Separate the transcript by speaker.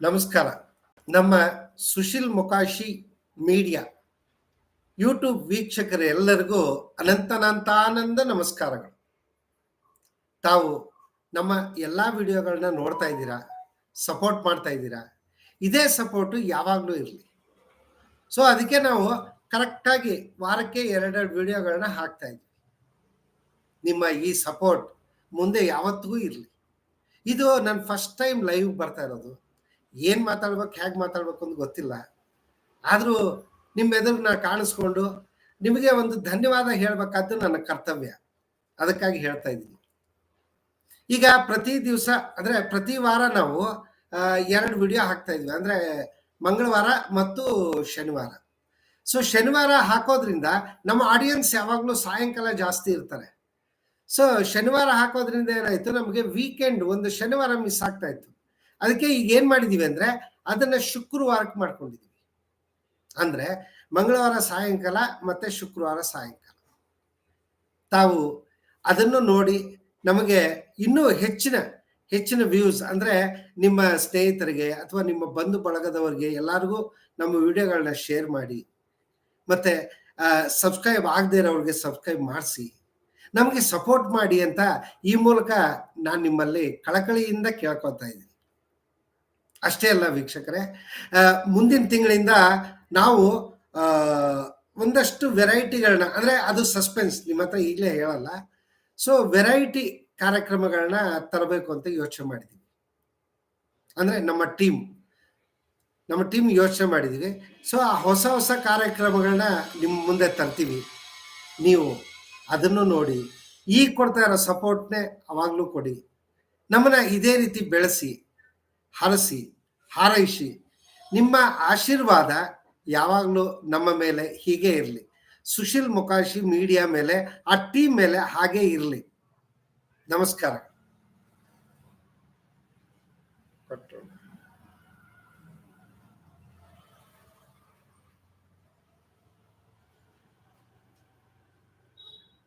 Speaker 1: ನಮಸ್ಕಾರ. ನಮ್ಮ Sushil Mukashi media YouTube ವೀಕ್ಷಕರೆಲ್ಲರಿಗೂ ಅನಂತನಂತಾನಂದ ನಮಸ್ಕಾರಗಳು. ತಾವು ನಮ್ಮ ಎಲ್ಲ ವಿಡಿಯೋಗಳನ್ನ ನೋಡ್ತಾ ಇದ್ದೀರಾ, ಸಪೋರ್ಟ್ ಮಾಡ್ತಾ ಇದ್ದೀರಾ, ಇದೇ ಸಪೋರ್ಟು ಯಾವಾಗಲೂ ಇರಲಿ. ಸೊ, ಅದಕ್ಕೆ ನಾವು ಕರೆಕ್ಟಾಗಿ ವಾರಕ್ಕೆ ಎರಡೆರಡು ವಿಡಿಯೋಗಳನ್ನ ಹಾಕ್ತಾ ಇದ್ವಿ. ನಿಮ್ಮ ಈ ಸಪೋರ್ಟ್ ಮುಂದೆ ಯಾವತ್ತಿಗೂ ಇರಲಿ. ಇದು ನನ್ನ ಫಸ್ಟ್ ಟೈಮ್ ಲೈವ್ ಬರ್ತಾ ಇರೋದು. ಏನು ಮಾತಾಡ್ಬೇಕು ಹೇಗೆ ಮಾತಾಡ್ಬೇಕು ಅಂತ ಗೊತ್ತಿಲ್ಲ. ಆದರೂ ನಿಮ್ಮ ಎದುರು ನಾ ಕಾಣಿಸ್ಕೊಂಡು ನಿಮಗೆ ಒಂದು ಧನ್ಯವಾದ ಹೇಳ್ಬೇಕಾದ್ದು ನನ್ನ ಕರ್ತವ್ಯ. ಅದಕ್ಕಾಗಿ ಹೇಳ್ತಾ ಇದ್ದೀನಿ. ಈಗ ಪ್ರತಿ ದಿವಸ, ಅಂದ್ರೆ ಪ್ರತಿ ವಾರ ನಾವು ಎರಡು ವಿಡಿಯೋ ಹಾಕ್ತಾ ಇದ್ವಿ. ಅಂದ್ರೆ ಮಂಗಳವಾರ ಮತ್ತು ಶನಿವಾರ. ಸೊ ಶನಿವಾರ ಹಾಕೋದ್ರಿಂದ ನಮ್ಮ ಆಡಿಯನ್ಸ್ ಯಾವಾಗಲೂ ಸಾಯಂಕಾಲ ಜಾಸ್ತಿ ಇರ್ತಾರೆ. ಸೊ ಶನಿವಾರ ಹಾಕೋದ್ರಿಂದ ಏನಾಯ್ತು? ನಮಗೆ ವೀಕೆಂಡ್ ಒಂದು ಶನಿವಾರ ಮಿಸ್ ಆಗ್ತಾ ಇತ್ತು. ಅದಕ್ಕೆ ಈಗ ಏನ್ ಮಾಡಿದೀವಿ ಅಂದ್ರೆ ಅದನ್ನ ಶುಕ್ರವಾರಕ್ಕೆ ಮಾಡ್ಕೊಂಡಿದೀವಿ. ಅಂದ್ರೆ ಮಂಗಳವಾರ ಸಾಯಂಕಾಲ ಮತ್ತೆ ಶುಕ್ರವಾರ ಸಾಯಂಕಾಲ. ತಾವು ಅದನ್ನು ನೋಡಿ ನಮಗೆ ಇನ್ನೂ ಹೆಚ್ಚಿನ ಹೆಚ್ಚಿನ ವ್ಯೂಸ್ ಅಂದ್ರೆ ನಿಮ್ಮ ಸ್ನೇಹಿತರಿಗೆ ಅಥವಾ ನಿಮ್ಮ ಬಂಧು ಬಳಗದವರಿಗೆ ಎಲ್ಲರಿಗೂ ನಮ್ಮ ವಿಡಿಯೋಗಳನ್ನ ಶೇರ್ ಮಾಡಿ. ಮತ್ತೆ ಸಬ್ಸ್ಕ್ರೈಬ್ ಆಗದೆ ಇರೋರಿಗೆ ಸಬ್ಸ್ಕ್ರೈಬ್ ಮಾಡಿಸಿ. ನಮಗೆ ಸಪೋರ್ಟ್ ಮಾಡಿ ಅಂತ ಈ ಮೂಲಕ ನಾನು ನಿಮ್ಮಲ್ಲಿ ಕಳಕಳಿಯಿಂದ ಕೇಳ್ಕೊತಾ ಇದ್ದೀನಿ. ಅಷ್ಟೇ ಅಲ್ಲ ವೀಕ್ಷಕರೇ. ಮುಂದಿನ ತಿಂಗಳಿಂದ ನಾವು ಒಂದಷ್ಟು ವೆರೈಟಿಗಳನ್ನ, ಅಂದ್ರೆ ಅದು ಸಸ್ಪೆನ್ಸ್, ನಿಮ್ಮ ಹತ್ರ ಈಗಲೇ ಹೇಳಲ್ಲ. ಸೊ, ವೆರೈಟಿ ಕಾರ್ಯಕ್ರಮಗಳನ್ನ ತರಬೇಕು ಅಂತ ಯೋಚನೆ ಮಾಡಿದ್ದೀವಿ ಅಂದ್ರೆ ನಮ್ಮ ಟೀಮ್. ನಮ್ಮ ಟೀಮ್ ಯೋಚನೆ ಮಾಡಿದ್ದೀವಿ ಸೊ, ಆ ಹೊಸ ಹೊಸ ಕಾರ್ಯಕ್ರಮಗಳನ್ನ ನಿಮ್ಮ ಮುಂದೆ ತರ್ತೀವಿ. ನೀವು ಅದನ್ನು ನೋಡಿ ಈಗ ಕೊಡ್ತಾ ಇರೋ ಸಪೋರ್ಟ್ನೇ ಅವಾಗಲೂ ಕೊಡಿ. ನಮ್ಮನ್ನ ಇದೇ ರೀತಿ ಬೆಳೆಸಿ. ಹರಸಿ, ಹಾರೈಸಿ, ನಿಮ್ಮ ಆಶೀರ್ವಾದ ಯಾವಾಗಲೂ ನಮ್ಮ ಮೇಲೆ ಹೀಗೆ ಇರಲಿ. ಸುಶೀಲ್ ಮುಖಾಶಿ ಮೀಡಿಯಾ ಮೇಲೆ, ಆ ಟೀಮ್ ಮೇಲೆ ಹಾಗೆ ಇರಲಿ. ನಮಸ್ಕಾರ.